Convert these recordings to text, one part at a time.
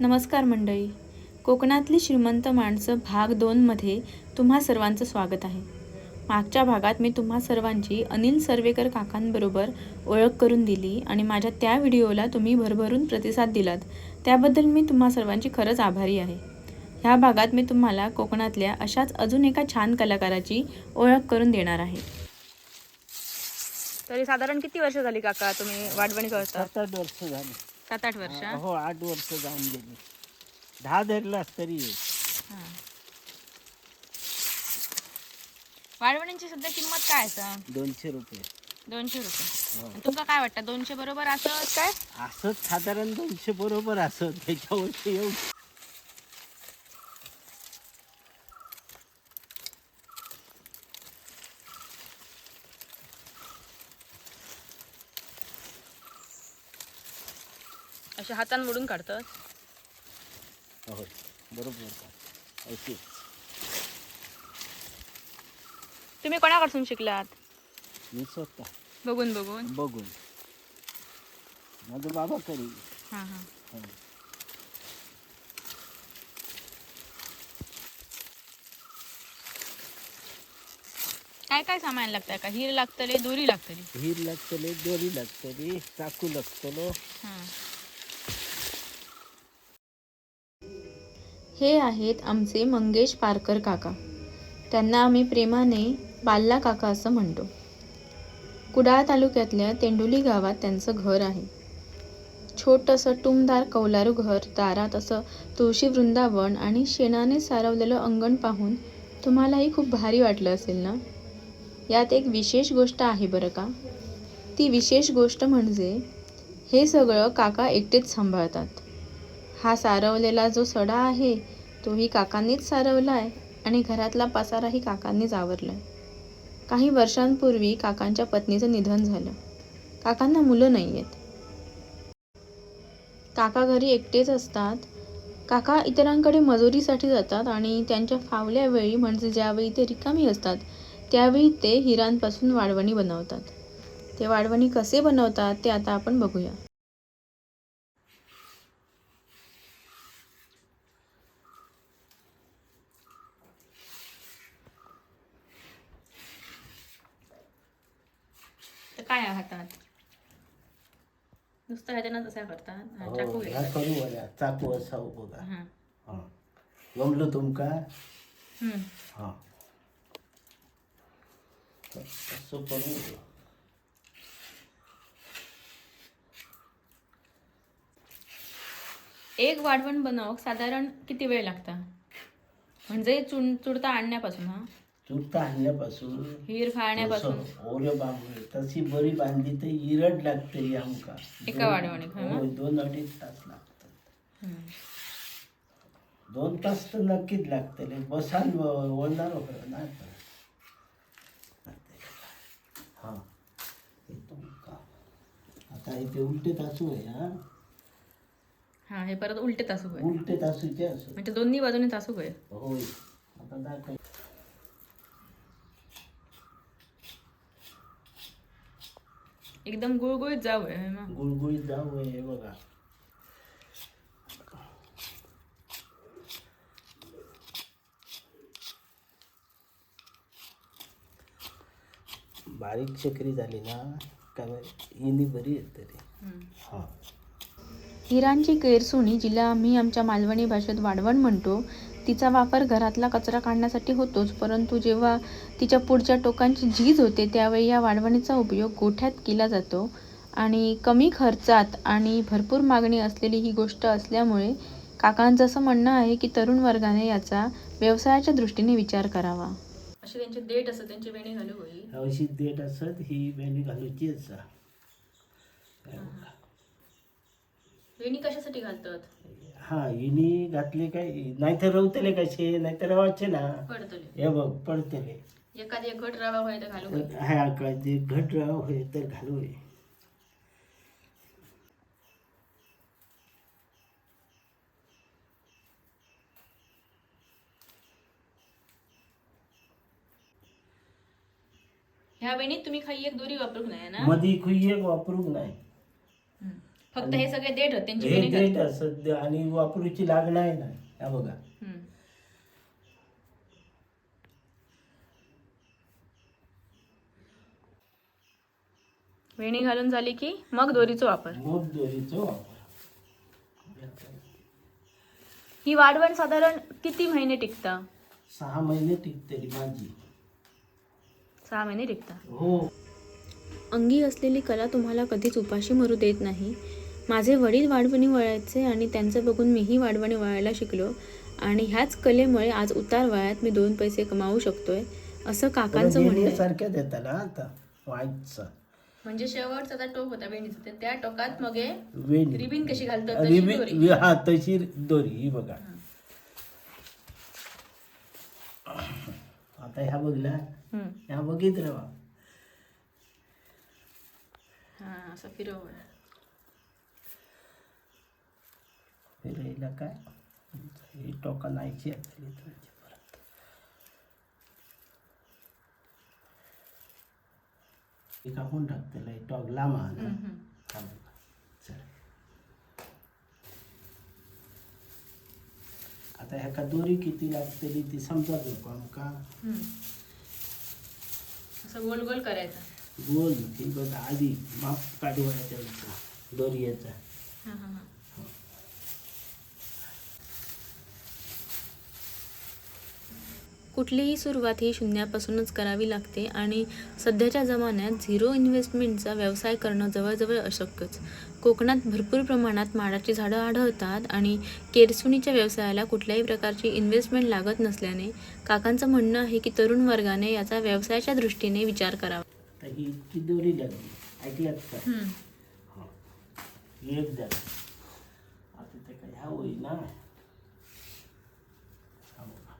नमस्कार मंडळी. कोकणातली श्रीमंत माणसं भाग दोनमध्ये तुम्हा सर्वांचं स्वागत आहे. मागच्या भागात मी तुम्हा सर्वांची अनिल सर्वेकर काकांबरोबर ओळख करून दिली आणि माझ्या त्या व्हिडिओला तुम्ही भरभरून प्रतिसाद दिलात. त्याबद्दल मी तुम्हा सर्वांची खरंच आभारी आहे. ह्या भागात मी तुम्हाला कोकणातल्या अशाच अजून एका छान कलाकाराची ओळख करून देणार आहे. तरी साधारण किती वर्ष झाली काका तुम्ही वाढवणी करता? सात आठ वर्ष झाली. सात आठ वर्ष? हो आठ वर्ष जाऊन गेली. दहा धरलास तरी येईल. वाळवणींची सध्या किंमत काय असा दोनशे रुपये. दोनशे रुपये. हो. आणि तुमका काय वाटतं? दोनशे बरोबर असं काय? असंच साधारण दोनशे बरोबर असं त्याच्यावरती येऊ असे हातान मोडून काढतात. हो बरोबर तुम्ही कोणाकडून शिकलात? मी स्वतः. बघून बघून. बघून. माझं बाबा करी हां हां. हो. काय काय सामान लागतं? का हिर लागतले दोरी लागतली हिर लागतले दोरी लागतली चाकू लागतलो हां. हे आहेत आमचे मंगेश पारकर काका. त्यांना आम्ही प्रेमाने बाल्ला काका असं म्हणतो. कुडाळ तालुक्यातल्या तेंडुली गावात त्यांचं घर आहे. छोटंसं टुमदार कौलारू घर दारात असं तुळशी वृंदावन आणि शेणाने सारवलेलं अंगण पाहून तुम्हालाही खूप भारी वाटलं असेल ना? यात एक विशेष गोष्ट आहे बरं का? ती विशेष गोष्ट म्हणजे हे सगळं काका एकटेच सांभाळतात. हा सारवलेला जो सडा आहे तोही काकांनीच सारवला आहे आणि घरातला पसाराही काकांनीच आवरला आहे काही वर्षांपूर्वी काकांच्या पत्नीचं निधन झालं. काकांना मुलं नाही आहेत काका घरी एकटेच असतात. काका इतरांकडे मजुरीसाठी जातात आणि त्यांच्या फावल्या वेळी म्हणजे ज्यावेळी ते रिकामी असतात त्यावेळी ते हिरांपासून वाळवणी बनवतात. ते वाळवणी कसे बनवतात ते आता आपण बघूया. आहे हातात. नुसतं ह्याच्यानं तसा करतात. हा, चाकू. ह्या करू चाकू असा बघा हा. हा. जमलं तुमका हम्म. हा. असं करू. एक वाढवण बनव. साधारण किती वेळ लागता? म्हणजे चुन चुडता आणण्यापासून हा? चुरता आणल्यापासून हिर फाळण्यापासून. ओरे बांबू तशी बरी बांधली तर इरड लागते आमका एका हा ना? होय, दोन अडीच तास लागतात. दोन तास तर नक्कीच लागतले. बसाल वळणार ना हा. हे तुमका आता इथे उलटे तासू आहे हा? हा हे परत उलटे तासू होय उलटे तासूचे असं. म्हणजे दोन्ही बाजूने तासू होय होय. आता दाखव. एकदम गुळगुळीत जाऊ होय हे ना. गुळगुळीत जाऊ हे बघा बारीक चक्री झाली ना काय इनी बरी येते रे हम्म. हा हिरांची केरसुणी जिला आम्ही आमच्या मालवणी भाषेत वाढवण म्हणतो तिचा वापर घरातला कचरा काढण्यासाठी होतोच परंतु जेव्हा तिच्या पुढच्या टोकांची झीज होते त्यावेळी या वाढवणीचा उपयोग गोठ्यात केला जातो आणि कमी खर्चात आणि भरपूर मागणी असलेली ही गोष्ट असल्यामुळे काकांचं असं म्हणणं आहे की तरुण वर्गाने याचा व्यवसायाच्या दृष्टीने विचार करावा. अशी त्यांची देठ असं त्यांची वेणी घालू होईल अशी असत ही बेणी घालूची असा. वेणी कशासाठी घालतात? हा हिनी घातले काय? नाहीतर रवतले कसे नाहीतर रवाचे ना. पडतले. हे बघ पडतले. एखादी घट रवा होय तर घालू हा घट राव होय तर घालू होय. वेणीत तुम्ही खाली एक दोरी वापरू नये ना. मधी खुई एक वापरूक नाही. फक्त हे सगळे देठ आहेत, त्यांची हे असत आणि वापरूची लागणं आहे ना ह्या बघा. हम्म. वेणी घालून झाली की मग दोरीचा वापर. मग दोरीचा वापर. ही वाढवण साधारण किती महिने टिकता? सहा महिने टिकते ती माझी. सहा महिने टिकता. हो. अंगी असलेली कला तुम्हाला कधीच उपाशी मरू देत नाही. माझे वडील वाढवणी वळायचे आणि त्यांचं बघून मीही वाढवणी वळायला शिकलो. आणि ह्याच कलेमुळे आज उतार वयात मी दोन पैसे कमावू शकतोय असं काकांचं म्हणणं आहे. सारख्या देतात ना आता. व्हाईटचा म्हणजे शेवटचा आता टोक होता वेणीचा ते त्या टोकात मग हे रिबीन कशी घालतात तशी रिबी- दोरी. वि- हा तशी दोरी ही बघा. आता ह्या बघल्या. हम्म. ह्या बघित राहा हा असं फिरव फिरायला काय? ही टोका नाहीची आपली थोडीशी परत हे कापून टाकतेला टॉक लांबा ना. हा बघा. चला. आता ह्याका दोरी किती लागतली ती समजा नको आमका असं गोल गोल करायचा. गोल ही बघ आधी माप काढूया त्यांचा दोरीचा हा हा हा कुठलीही सुरुवात ही शून्यापासूनच करावी लागते आणि सध्याच्या जमान्यात झिरो इन्व्हेस्टमेंटचा व्यवसाय करणं जवळजवळ अशक्यच. कोकणात भरपूर प्रमाणात माडाची झाडं आढळतात आणि केरसुणीच्या व्यवसायाला कुठल्याही प्रकारची इन्व्हेस्टमेंट लागत नसल्याने काकांचं म्हणणं आहे की तरुण वर्गाने याचा व्यवसायाच्या दृष्टीने विचार करावा. ही दोरी हा. ही. एक द्या आता ते काय ह्या होई ना हा बघा.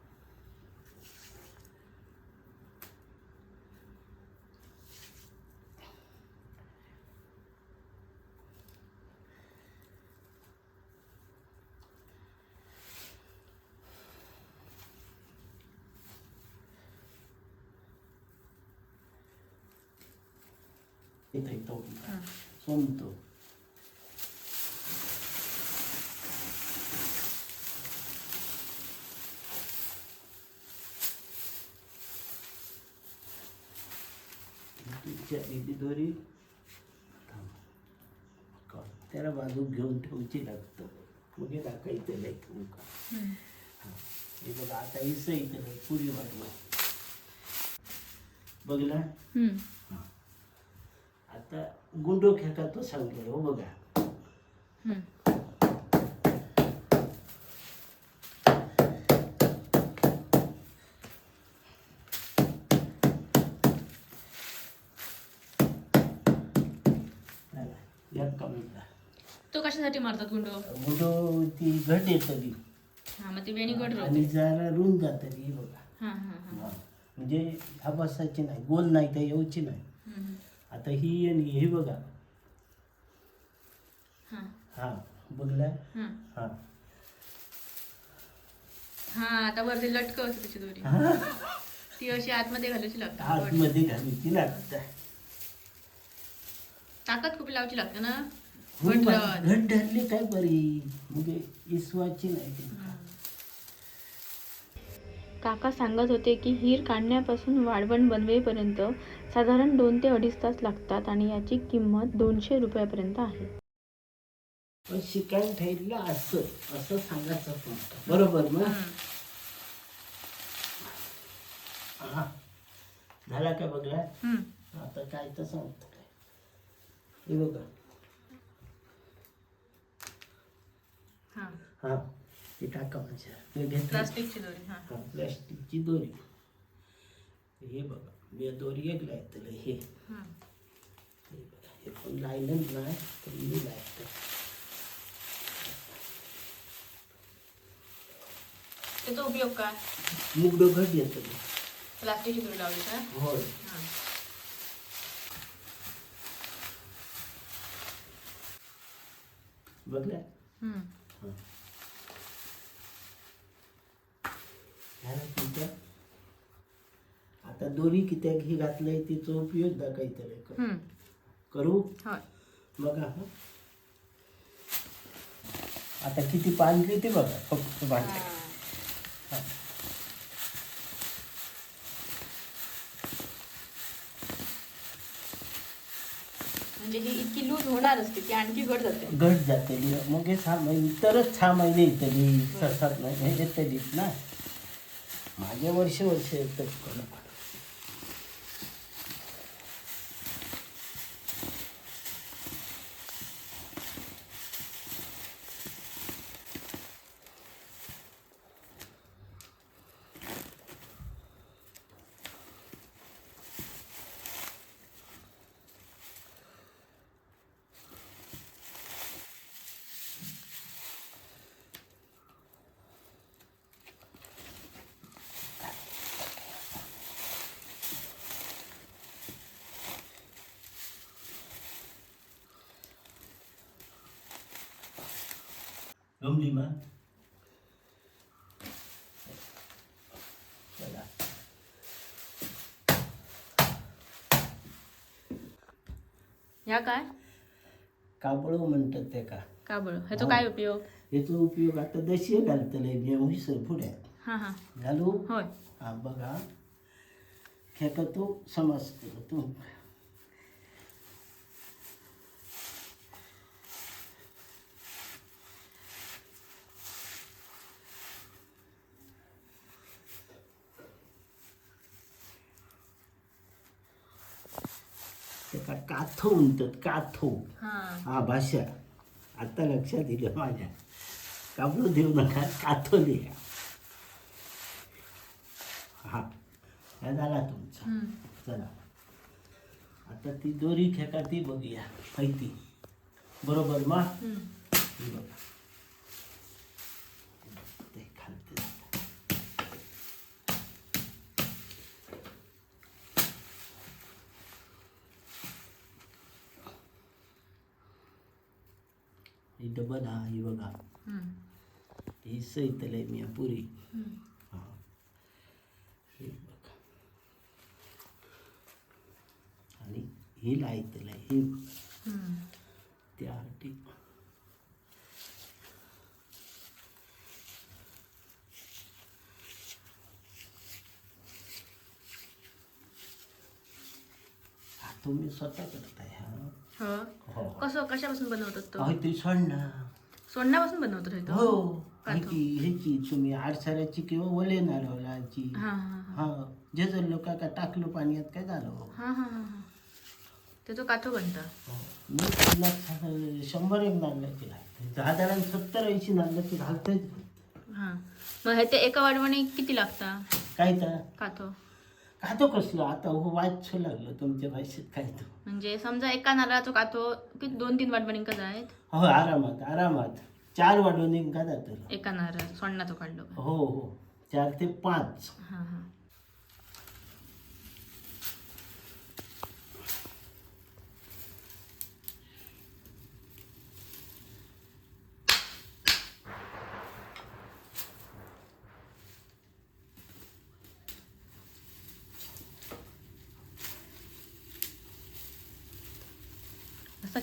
इथं इथं सोमतो तुमच्या इथे दोरी थांब. का- त्याला बाजू घेऊन ठेवची लागतं हे टाकायचं नाही तुमका हा. बघा आता इसं इथं नाही पुरी वाढवा बघला. आता गुंडो खेळता तो सांगतो हो बघा. यात कमी तो कशासाठी मारतात गुंडो? गुंडो ती घट येतं ती हा मग ती वेणी आणि जरा रुंद जातं ती बघा. हा हा हा. हा. म्हणजे ह्या बसायची नाही गोल नाही तर येऊची नाही. आता ही आणि हे बघा. हा. हा बघला हा. हा. हा आता वरती लटक असते त्याची दोरी. ती अशी आतमध्ये घालायची लागते. आतमध्ये घालायची लागतं. ताकद खूप लावायची लागते ना. हो, घट. घट धरली काय बरी. म्हणजे इसवाची नाही. ती. काका सांगत होते की हीर काढण्यापासून वाळवण बनवेपर्यंत साधारण दोन ते अडीच तास लागतात आणि याची किंमत दोनशे रुपयापर्यंत आहे. पण शिकायला ठेवलं असं असं सांगायचं पण बरोबर ना? हा. झाला का बघला? आता काय तर सांगतो. काय हे बघा. हा. ते टाका म्हणजे ते घेतलं. प्लास्टिकची दोरी हा. हा प्लॅस्टिकची दोरी. हे बघा मी दोरी एक लायतलं हे. हे. बघा हे पण लायलं नाही तर मी लायतं त्याचा उपयोग काय? मुगडं घट येतं प्लास्टिकची दोरी लावली का? होय. बघल्या? ह्याला तुमच्या आता दोरी कित्याक ही घातलंय तिचा उपयोग दाखवायचा करू. बघा आता किती बांधली ते बघा फक्त बांध म्हणजे ही इतकी लूज होणार असते ती आणखी घट जाते. घट जातली मग हे सहा महिने तरच सहा महिने येतली सहा सात महिने येतलीच ना. マジ盛りしもりしてるってことね गमली मग चला ह्या काय कापड म्हणतात ते का का बरं ह्याचा काय उपयोग याचा उपयोग आता दशी घालतले मी म्हैसर पुढे हा हा घालू होय हा बघा खेका तो समजतो तू त्याका काथो म्हणतात काथो. हा. भाषा. आता लक्षात दिलं माझ्या. कापड देऊ नका काथो लिहा. हा हा झाला तुमचा. चला. आता ती दोरी खेका ती बघूया माहिती. बरोबर मा? बघा ते खालते ही डबल हा ही बघा. ही सैतलंय मी पुरी. हा. हे बघा. आणि ही लायतलंय ही हम्म. त्यासाठी हा तुम्ही स्वतः करताय. हा. हो. हो कसं कशापासून बनवतात तो? ते सोडणा सोंडापासून बनवतो रे तो हो. काथो. ह्याची ह्याची तुम्ही आडसाऱ्याची किंवा ओले नारळाची हा हा हा हा. जे जर लोक का टाकलं पाण्यात काय झालं हा हा हा हा. त्याचं काथो बनतं. मी तुला सांग- शंभर एक नारळाची घालते. साधारण सत्तर ऐंशी नारळाची घालतेच हा. मग हे ते एका वाढवणे किती लागता? काय तर? काथो. का तो कसलं आता हो वाच लागलं तुमच्या भाषेत काय तो. म्हणजे समजा एका नारळाचा काथो किती दोन तीन वाटबणी कसं आहेत? हो आरामात आरामात. चार वाढवून का जातं एका नारळ सोंडाचं काढलो हो हो. चार ते पाच. हा हा.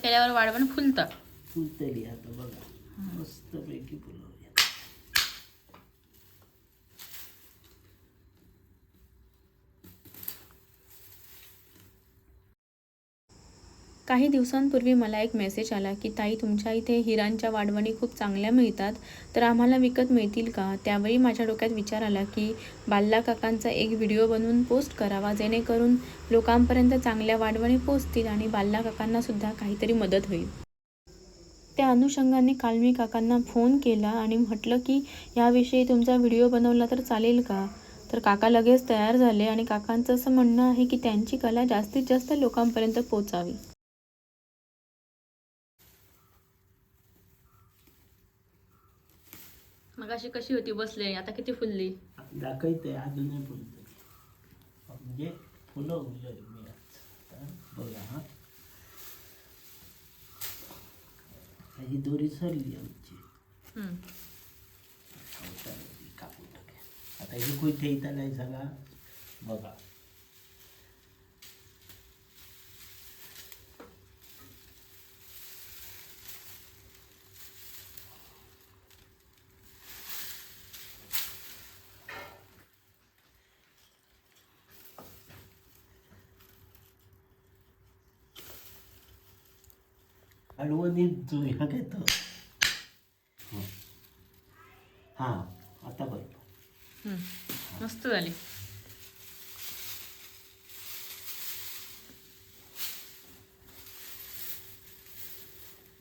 केल्यावर वाढवण फुलतं. फुलतली आता बघा. मस्त पैकी फुलं. काही दिवसांपूर्वी मला एक मेसेज आला की ताई तुमच्या इथे हिरांच्या वाढवणी खूप चांगल्या मिळतात तर आम्हाला विकत मिळतील का? त्यावेळी माझ्या डोक्यात विचार आला की बाल्ला काकांचा एक व्हिडिओ बनवून पोस्ट करावा जेणेकरून लोकांपर्यंत चांगल्या वाढवणी पोचतील आणि बाल्ला काकांनासुद्धा काहीतरी मदत होईल. त्या अनुषंगाने काल मी काकांना फोन केला आणि म्हटलं की याविषयी तुमचा व्हिडिओ बनवला तर चालेल का? तर काका लगेच तयार झाले आणि काकांचं असं म्हणणं आहे की त्यांची कला जास्तीत जास्त लोकांपर्यंत पोचावी. मग अशी कशी होती बसले आता किती फुलली? दाखवते अजूनही फुलतली म्हणजे फुलं उरलं मी आज बघा हा. ही दोरी सरली आमची. कापून टाकूया आता ही कुठे इथं नाही सगळा? बघा. वाढवणीत जुया घेतो हं. आता बरोबर मस्त झाली.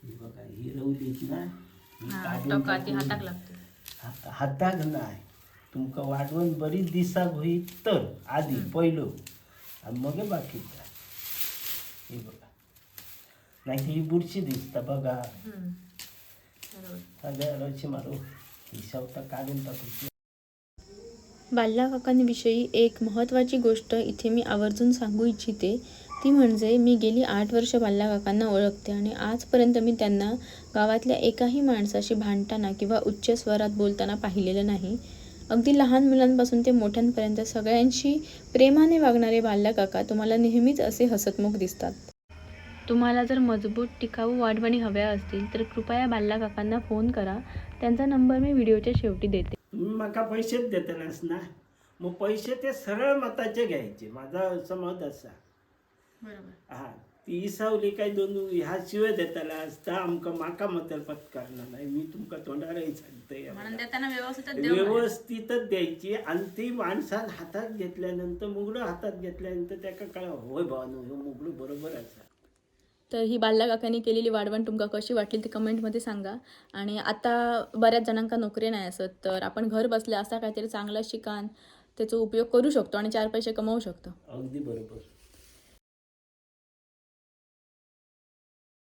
ही बघा ही रवलीत ना ही काढून टोका ती टाकून- हाताक लागते. हात- हाताक नाही. तुमका वाढवण बरीच दिसाक होईल तर आधी पहिलं. आणि मग बाकीचा हे बघा. नाही ही बुरशी दिसता बघा. सगळ्या रची मारू. ही काढून टाकू. बाल्ला काकांविषयी एक महत्त्वाची गोष्ट इथे मी आवर्जून सांगू इच्छिते. ती म्हणजे मी गेली आठ वर्ष बाल्ला काकांना ओळखते आणि आजपर्यंत मी त्यांना गावातल्या एकाही माणसाशी भांडताना किंवा उच्च स्वरात बोलताना पाहिलेलं नाही. अगदी लहान मुलांपासून ते मोठ्यांपर्यंत सगळ्यांशी प्रेमाने वागणारे बाल्ला काका तुम्हाला नेहमीच असे हसतमुख दिसतात. तुम्हाला जर मजबूत टिकाऊ वाढवणी हव्या असतील तर कृपया बाल्ला काकांना फोन करा. त्यांचा नंबर मी व्हिडिओच्या शेवटी देते. तुम्ही म्हाका पैसेच देतनास ना? मग पैसे ते सरळ मताचे घ्यायचे. माझा समज असा. बरोबर. हा ती इसावली काय दोन ह्या शिवाय देताला असता आमका माका मतलपत करणार नाही. मी तुमका तोंडारही सांगतोय देताना व्यवस्थितच द्यायची. आणि ती माणसान हातात घेतल्यानंतर मुगडं हातात घेतल्यानंतर त्याका काय होय भावानो हे मुगडं बरोबर असा. तर ही बाल्ला काकांनी केलेली वाढवण तुमका कशी वाटली ती कमेंटमध्ये सांगा. आणि आता बऱ्याच जणांका नोकरी नाही असत तर आपण घर बसल्या असा काहीतरी चांगला शिकान त्याचा उपयोग करू शकतो आणि चार पैसे कमवू शकतो. अगदी बरोबर.